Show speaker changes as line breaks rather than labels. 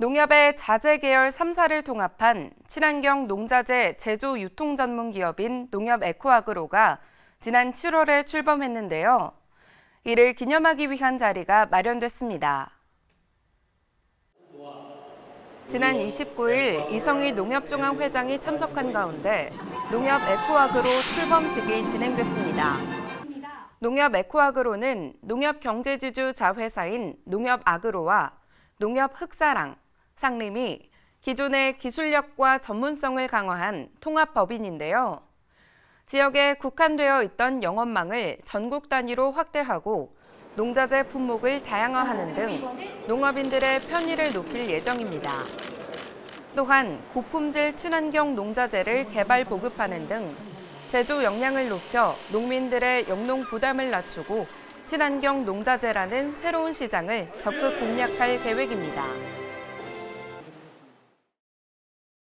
농협의 자재 계열 3사를 통합한 친환경 농자재 제조 유통 전문 기업인 농협 에코아그로가 지난 7월에 출범했는데요. 이를 기념하기 위한 자리가 마련됐습니다. 지난 29일 이성일 농협중앙회장이 참석한 가운데 농협 에코아그로 출범식이 진행됐습니다. 농협 에코아그로는 농협 경제지주 자회사인 농협 아그로와 농협 흑사랑, 상림이 기존의 기술력과 전문성을 강화한 통합법인인데요. 지역에 국한되어 있던 영업망을 전국 단위로 확대하고 농자재 품목을 다양화하는 등 농업인들의 편의를 높일 예정입니다. 또한 고품질 친환경 농자재를 개발 보급하는 등 제조 역량을 높여 농민들의 영농 부담을 낮추고 친환경 농자재라는 새로운 시장을 적극 공략할 계획입니다.